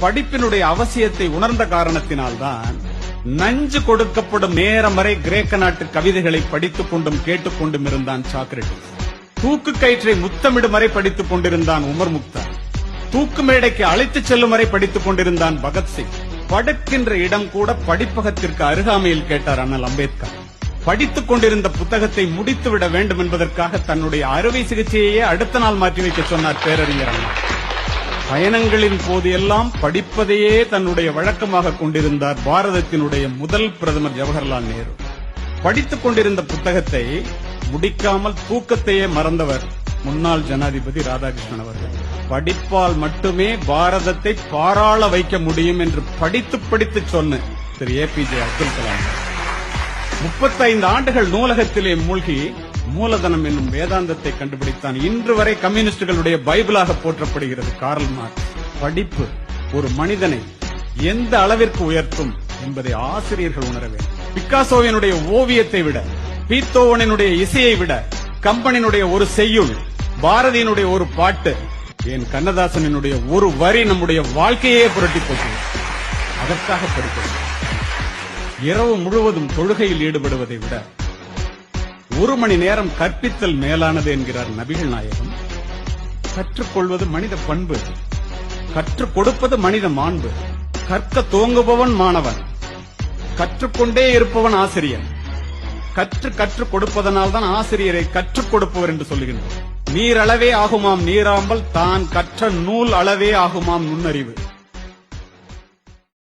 படிப்பினுடைய அவசியத்தை உணர்ந்த காரணத்தினால்தான் நஞ்சு கொடுக்கப்படும் நேரம் வரை கிரேக்க நாட்டு கவிதைகளை படித்துக் கொண்டும் கேட்டுக்கொண்டும் இருந்தான் சாக்ரட்டிஸ். தூக்கு கயிற்றை முத்தமிடும் வரை படித்துக் கொண்டிருந்தான் உமர் முக்தார். தூக்கு மேடைக்கு அழைத்துச் செல்லும் வரை படித்துக் கொண்டிருந்தான் பகத்சிங் படுக்கின்ற இடம் கூட படிப்பகத்திற்கு அருகாமையில் கேட்டார் அண்ணல் அம்பேத்கர். படித்துக் கொண்டிருந்த புத்தகத்தை முடித்துவிட வேண்டும் என்பதற்காக தன்னுடைய அறுவை சிகிச்சையையே அடுத்த நாள் மாற்றி வைக்க சொன்னார் பேரறிஞர் அண்ணா. பயணங்களின் போது எல்லாம் படிப்பதையே தன்னுடைய வழக்கமாக கொண்டிருந்தார் பாரதத்தினுடைய முதல் பிரதமர் ஜவஹர்லால் நேரு. படித்துக் கொண்டிருந்த புத்தகத்தை முடிக்காமல் தூக்கத்தையே மறந்தவர் முன்னாள் ஜனாதிபதி ராதாகிருஷ்ணன் அவர்கள். படிப்பால் மட்டுமே பாரதத்தை பாராள வைக்க முடியும் என்று படித்து படித்து சொன்ன Thiru A P J Abdul Kalam. முப்பத்தைந்து ஆண்டுகள் நூலகத்திலே மூழ்கி மூலதனம் என்னும் வேதாந்தத்தை கண்டுபிடித்தான் இன்று வரை கம்யூனிஸ்டுகளுடைய பைபிளாக போற்றப்படுகிறது கார்ல் மார்க் படிப்பு ஒரு மனிதனை எந்த அளவிற்கு உயர்த்தும் என்பதை ஆசிரியர்கள் உணர வேண்டும். பிக்காசோவினுடைய ஓவியத்தை விட பீத்தோவனினுடைய இசையை விட கம்பனினுடைய ஒரு செய்யுள் பாரதியினுடைய ஒரு பாட்டு என் கண்ணதாசனினுடைய ஒரு வரி நம்முடைய வாழ்க்கையே புரட்டி போகிறது அதற்காக படிக்கிறேன் இரவு முழுவதும் தொழுகையில் ஈடுபடுவதை விட ஒரு மணி நேரம் கற்பித்தல் மேலானது என்கிறார் நபிகள் நாயகம். கற்றுக்கொள்வது மனித பண்பு. கற்றுக் கொடுப்பது மனித மாண்பு. கற்க தோங்குபவன் மாணவன். கற்றுக்கொண்டே இருப்பவன் ஆசிரியன். கற்று கற்றுக் கொடுப்பதனால் தான் ஆசிரியரை கற்றுக் கொடுப்பவர் என்று சொல்லுகின்றோம். நீர் அளவே ஆகுமாம் நீராம்பல் தான் கற்ற நூல் அளவே ஆகுமாம் நுண்ணறிவு.